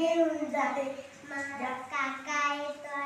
मिळून जाते. माझा काका येतो